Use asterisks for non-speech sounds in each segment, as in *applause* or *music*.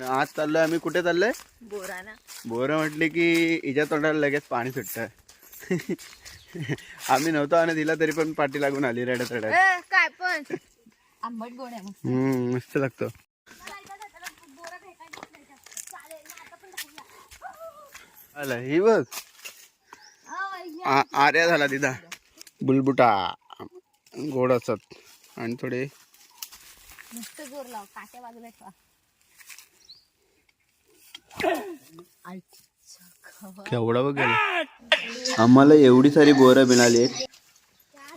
आज चाललोय आम्ही. कुठे चाललोय? बोराना. बोरं म्हटले की हिच्या तोंडाला लगेच पाणी सुटतं. *laughs* आम्ही नव्हतो आणि दिला तरी पण पाठी लागून आली रडत रडत काय पण? आंबट गोड आहे मग हम्म मस्त लागतो. आला ही बघ. आ- आर्या झाला तिथं. बुलबुटा. गोड असत. आणि थोडे मस्त गोर लाव. काट्या बाजूला ठेवा. केवढा बघ आम्हाला एवढी सारी बोरं मिळाली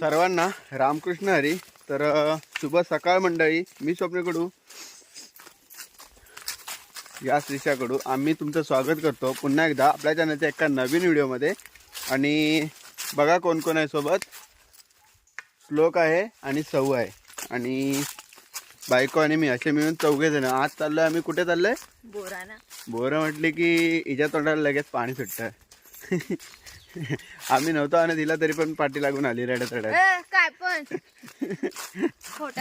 सर्वांना रामकृष्ण हरी. तर शुभ सकाळ मंडळी. मी स्वप्नेकडू या श्रीषाकडू आम्ही तुमचं स्वागत करतो. पुन्हा एकदा आपल्या चॅनलच्या एका नवीन व्हिडिओमध्ये आणि बघा कोण कोण आहे सोबत. श्लोक आहे आणि सऊ आहे. आणि बायको आणि मी असे मिळून चौघे जण. आज चाललोय आम्ही. कुठे चाललोय? बोराना. बोरं म्हटले की हिच्या तोंडाला लगेच पाणी सुटतं. आम्ही नव्हतो आणि दिला तरी पण पाठी लागून आली रडत रडत काय पण?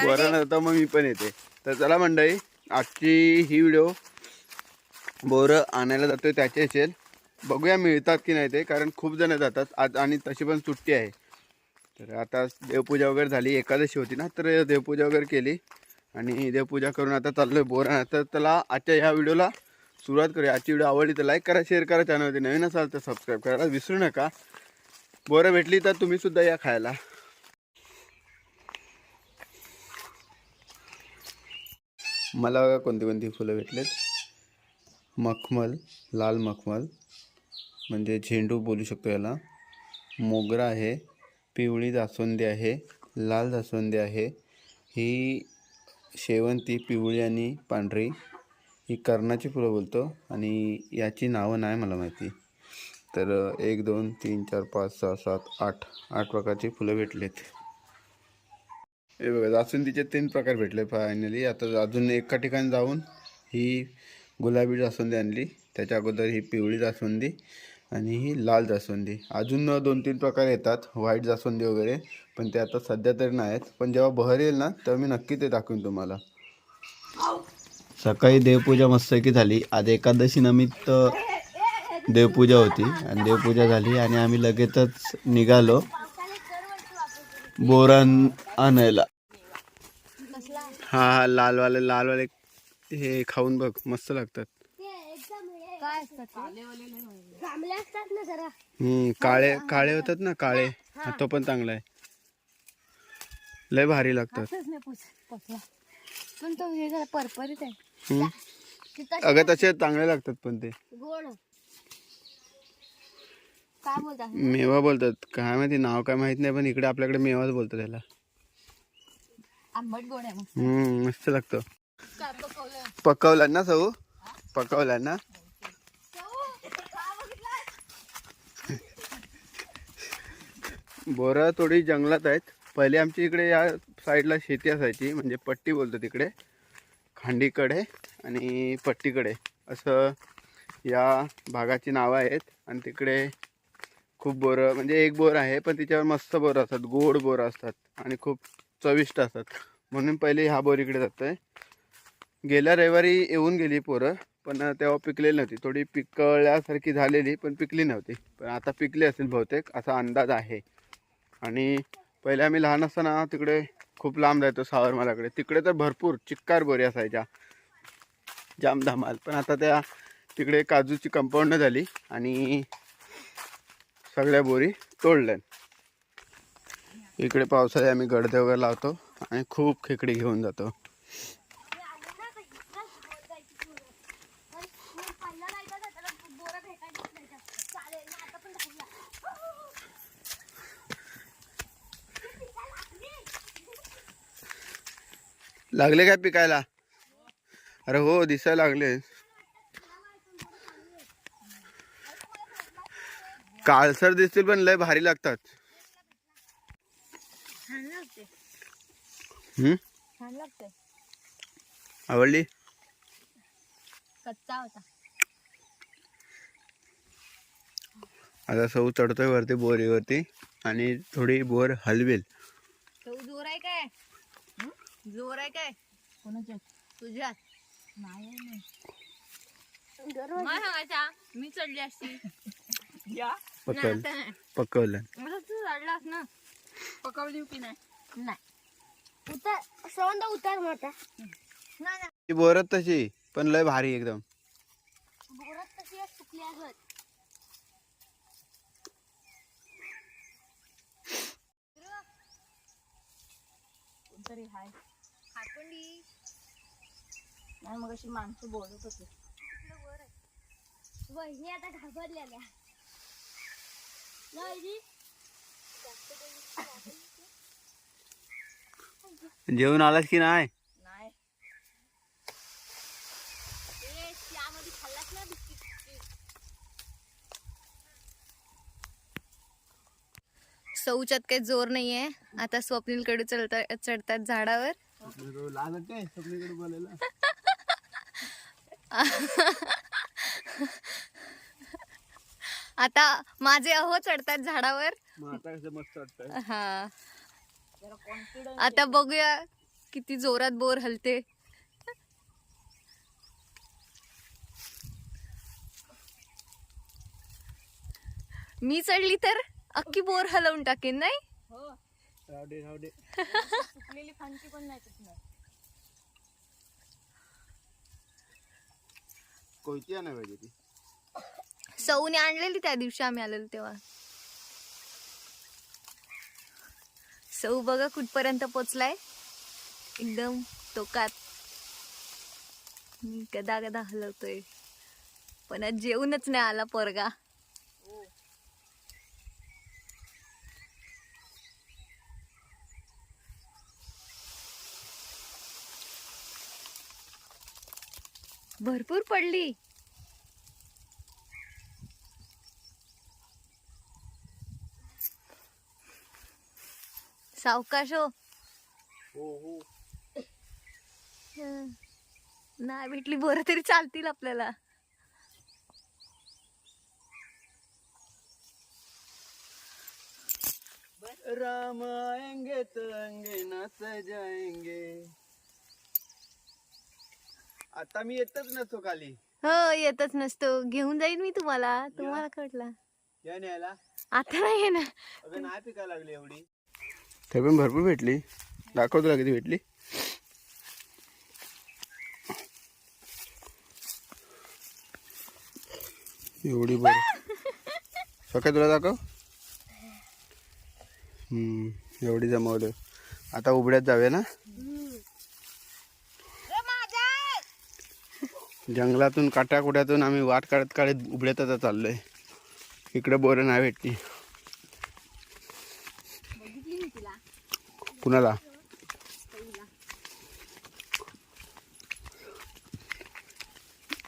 बोरं नव्हतं मग मी पण येते. तर चला मंडळी आजची ही व्हिडिओ बोरं आणायला जातोय त्याची असेल बघूया मिळतात की नाही ते कारण खूप जण जातात. आज आणि तशी पण सुट्टी आहे. तर आता देवपूजा वगैरे झाली. एकादशी होती ना तर देवपूजा वगैरे केली. आणि देवपूजा करून आता चाललो आहे बोरा. तर त्याला आजच्या ह्या व्हिडिओला सुरुवात करूया. आजची व्हिडिओ आवडली तर लाईक करा शेअर करा चॅनलवरती नवीन असाल तर सबस्क्राईब करायला विसरू नका. बोरं भेटली तर तुम्ही सुद्धा या खायला. मला बघा कोणती कोणती फुलं भेटलेत. मखमल लाल मखमल म्हणजे झेंडू बोलू शकतो याला. मोगरा आहे पिवळी जास्वंदी आहे लाल जास्वंदी आहे. ही शेवंती पिवळी आणि पांढरी ही कर्णाची फुलं बोलतो आणि याची नावं नाही मला माहिती. तर एक दोन तीन चार पाच सहा सात आठ आठ प्रकारची फुलं भेटलेत. हे बघा जास्वंदीचे तीन प्रकार भेटले फायनली आता अजून एका ठिकाणी जाऊन ही गुलाबी जास्वंदी आणली. त्याच्या अगोदर ही पिवळी जास्वंदी आणि ही लाल जास्वंदी. अजून दोन तीन प्रकार येतात. व्हाईट जास्वंदी वगैरे पण ते आता सध्या तरी नाही आहेत पण जेव्हा बहर येईल ना तेव्हा मी नक्की ते दाखवेन तुम्हाला. सकाळी देवपूजा मस्तपैकी झाली. आज एकादशी निमित्त देवपूजा होती. आणि देवपूजा झाली आणि आम्ही लगेचच निघालो. बोरण आणायला. हा हा लालवाले लालवाले हे खाऊन बघ. मस्त लागतात. हम्म काळे काळे होतात ना काळे. तो पण चांगला आहे. लय भारी लागतात. असंच नाही पुस पसला. पण तो हे झाला परपरीत आहे. हम्म. तिथं अगं तसे चांगले लागतात पण ते. गोड. काय बोलतात मेवा बोलतात. काय माहिती नाव काय माहीत नाही पण इकडे आपल्याकडे मेवाच बोलतात त्याला आंबट गोड आहे मग हम्म मस्त लागतो. काय पकवलं पकवला ना सऊ? पकवला ना? बोरं थोडी जंगलात आहेत. पहिले आमच्या इकडे या साईडला शेती असायची म्हणजे पट्टी बोलतो तिकडे खांडीकडे आणि पट्टीकडे. असं या भागाची नावं आहेत आणि तिकडे खूप बोरं म्हणजे एक बोर आहे पण तिच्यावर मस्त बोरं असतात गोड बोरं असतात आणि खूप चविष्ट असतात. म्हणून पहिले ह्या जातो आहे गेल्या रविवारी येऊन गेली पोरं पण तेव्हा पिकलेली नव्हती. थोडी पिकळल्यासारखी झालेली पण पिकली नव्हती. पण आता पिकली असेल बहुतेक असा अंदाज आहे. आणि पहिले आम्ही लहान असताना तिकडे खूप लांब जायचो सावरमालाकडे. तिकडे तर भरपूर चिक्कार बोरी असायच्या. जाम धमाल पण आता त्या तिकडे काजूची कंपाऊंड झाली आणि सगळ्या बोरी तोडल्या इकडे पावसाळ्यात आम्ही गडदे वगैरे लावतो आणि खूप खेकडी घेऊन जातो. लागले काय पिकायला? अरे हो दिसायला लागले. काळसर दिसतील पण लय भारी लागतात. आवडली? कच्चा होता. आता सौ चढतोय वरती बोरीवरती आणि थोडी बोर हलवेल. तो जोर आहे काय? जोर आहे काय? कोणाच्या? तुझ्या नाही मला सांगायचा मी चढली असती. आता नाही. पकवलं मला तू चढलास ना. पकवली की नाही? नाही. उतार. सवंदा उतार मोठा नाही ती बोरत तशी पण लय भारी एकदम. बोरात तशी सुकली असत तरी हाय. नाही मग अशी माणसं बोलत होते. वहिनी आता घाबरलेल्या? जेवण आलास की नाही? नाही. सौच्यात काही जोर नाहीये. आता स्वप्नीलकडे चढता चढतात झाडावर. *laughs* आता माझे अहो चढतात झाडावर. हा. आता बघूया किती जोरात बोर हलते. मी चढली तर अख्खी बोर हलवून टाकेन नाही? पण नाही कोयती नाही पाहिजे ती सौने आणलेली त्या दिवशी आम्ही आलेलो तेव्हा. सौ बघा कुठपर्यंत पोचलाय. एकदम टोकात. मी गदा गदा हलवतोय. पण आज जेवूनच नाही आला पोरगा. भरपूर पडली. सावकाश. हो हं. नाही भेटली बरं तरी चालतील आपल्याला. राम आएंगे तो अंगना सजाएंगे आता मी येतच नसतो खाली. हो येतच नसतो. घेऊन जाईन मी तुम्हाला. तुम्हाला कळला. या न्यायला. आता नाही आहे ना अगं नाही पिका लागली एवढी. ते पण भरपूर भेटली. दाखव तुला किती भेटली. एवढी बरं. सकाळी तुला दाखव. हम्म, एवढी जमवलं आता उबड्यात जाऊया ना? जंगलातून काट्याकुट्यातून आम्ही वाट काढत काढत उबड्यात आता चाललोय. इकडे बोरं नाही भेटली. कुणाला?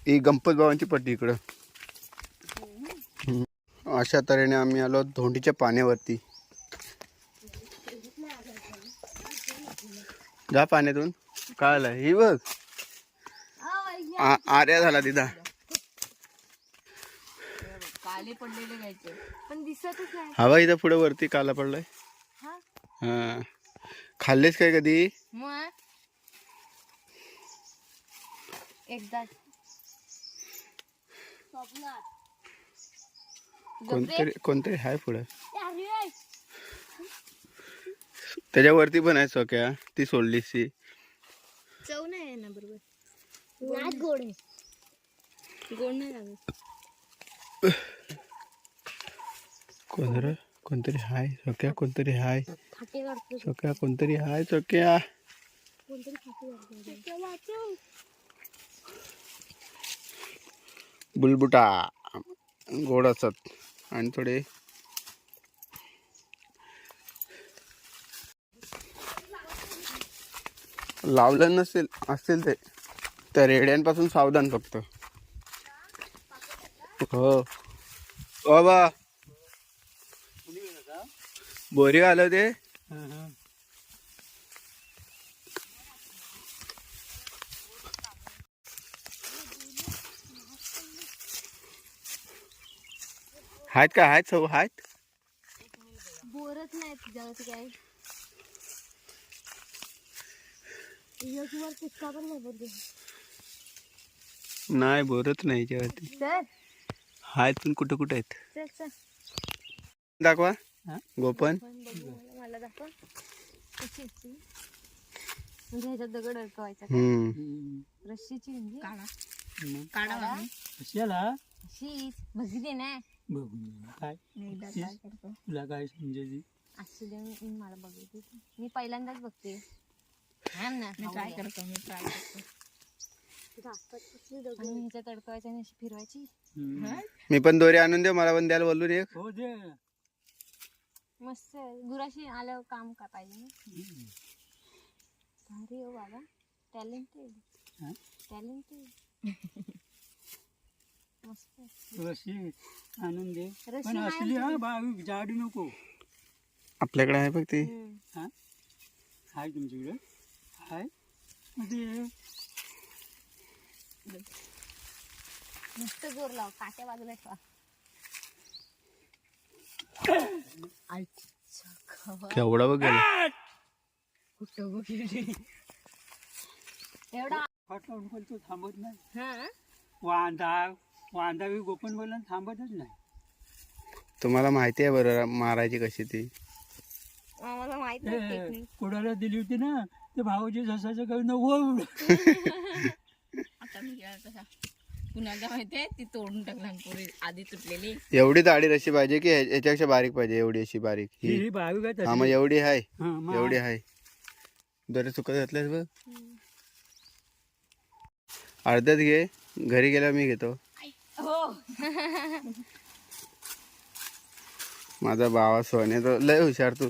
ही गणपत बाबांची पट्टी इकडं. अशा तऱ्हेने आम्ही आलो धोंडीच्या पाण्यावरती. जा पाण्यातून. काय आलं ही बघ. आर्या झाला तिथं. काले पडलेले घ्यायचे. पण दिसतच नाही. हवा इथं पुढे वरती काला पडलाय. हा? हा. खाल्लेस काय कधी? मग? एकदा. स्वप्नात कोणतरी कोणतरी आहे पुढे. त्याच्यावरती पण आहे सख्या ती सोडलीस ती चव नाही आहे ना बरोबर गोड आहे. गोड नाही लागत. कोणतरी कोणतरी हाय सख्या कोणतरी हाय. सख्या कोणतरी हाय काढतो बुलबुटा. गोड असतात. आणि थोडे. लावलं नसेल असतील ते. त्या रेड्यांपासून सावधान फक्त. हो. हो बाबा बोरी आलं ते आहेत का? आहेत सौ आहेत? बोरच नाहीत जास्त काय एक टिक्का पण नाही बोलते नाही बोरत नाही याच्यावरती चल. आहेत पण कुठं कुठं आहेत? चल चल. दाखवा. गोपन. पण बघू मला- मला दाखव. कशी आहे ती? म्हणजे ह्याच्यात दगड अडकवायचा का? हम्म. रस्सीची म्हणजे? कशाला? अशीच बघितली ना. बघून काय? एकदा काय करतो? तुला काय समजायची? असू दे मी मी मला बघते. मी पहिल्यांदाच बघते. थांब ना. ट्राय करतो मी ट्राय करतो. आणि ह्याच्यात अडकवायचं आणि अशी फिरवायची. मी पण दोरी आणून दे मला पण द्यायला बोलून एक. हो दे. मस्त आहे. गुराशी आल्यावर काम का पाहिजे ना? भारी हो बाबा. टॅलेंटेड हा? टॅलेंटेड मस्त आहे. रशी आणून दे. रशी पण आहे असली हा बावी जाडी नको. आपल्याकडे आहे बघ ती. हम्म. हा? हाय तुमच्याकडे. मग दे. मस्त जोर लाव काट्या बाजूला ठेवा. केवढा बघ गेला एवढा फाट लावून पण तो थांबत नाही. हा? वांदा वांदा बी गोपन बोलला थांबतच नाही. तुम्हाला माहिती आहे बरं मारायची कशी ती? आम्हाला माहीत नाही ते. टेक्निक कोणाला दिली होती ना ते भाऊजी जसाचं करून ओढ आता मी केला तसा कुणाला माहितीये? ती तोडून टाकला पुढे आधी तुटलेली. एवढी जाडी रशी पाहिजे की ह्या- याच्यापेक्षा बारीक पाहिजे एवढी अशी बारीक? ही? ही हा मग एवढी आहे हा, मग एवढी आहे दोरे चुकत घातल्यास बघ. अर्ध्यात घे. घरी गेल्यावर मी घेतो. माझा भावा सोने तो लय हुशार तू.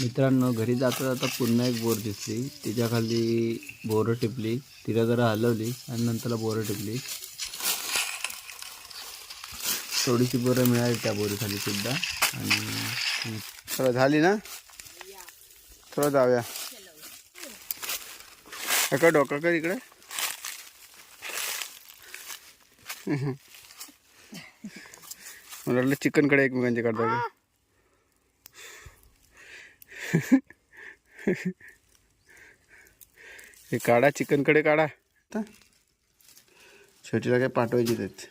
मित्रांनो घरी जाता जाता पुन्हा एक बोर दिसली. तिच्याखाली बोरं टिपली. तिला जरा हलवली आणि नंतरला बोरं टिपली. थोडीशी बोरं मिळाली त्या बोरीखाली सुद्धा. आणि थोडं झाली ना? थोडं जाऊया. एका डोका कर इकडे. मला वाटलं चिकनकडे एकमेकांचे करता का *laughs* हे काढा चिकनकडे काढा. आता? छोटीला काय पाठवायची आहेत?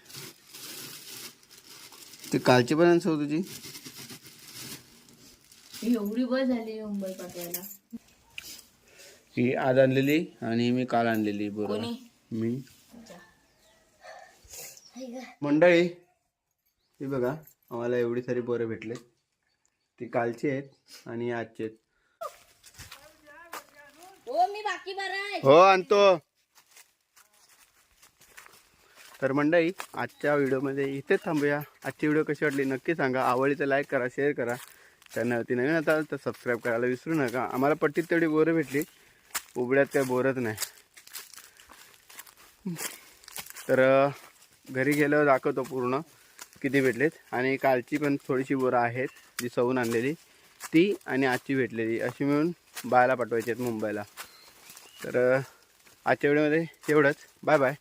ती कालची पण आणसो तुझी. एवढी बस झाली मुंबई पाठवायला. ही आज आणलेली आणि मी काल आणलेली बरोबर. मी. मंडळी ही बघा आम्हाला एवढी सारी बोरं भेटले. ती कालची आहेत आणि आजची आहेत. हो मी बाकी बरं हो आणतो. तर मंडळी आजच्या व्हिडिओमध्ये इथेच थांबूया. आजची व्हिडिओ कशी वाटली नक्की सांगा. आवडली तर लाईक करा शेअर करा. चॅनलवरती नवीन आता तर सबस्क्राईब करायला विसरू नका. आम्हाला पट्टीत तेवढी बोरं भेटली. उबड्यात काय बोरच नाही. तर घरी गेल्यावर दाखवतो पूर्ण किती भेटलेत. आणि कालची पण थोडीशी बोरं आहेत. जी सवून आणलेली ती आणि आजची भेटलेली. अशी मिळून बायला पाठवायची आहेत मुंबईला. तर आजच्या व्हिडिओमध्ये एवढंच. Bye bye.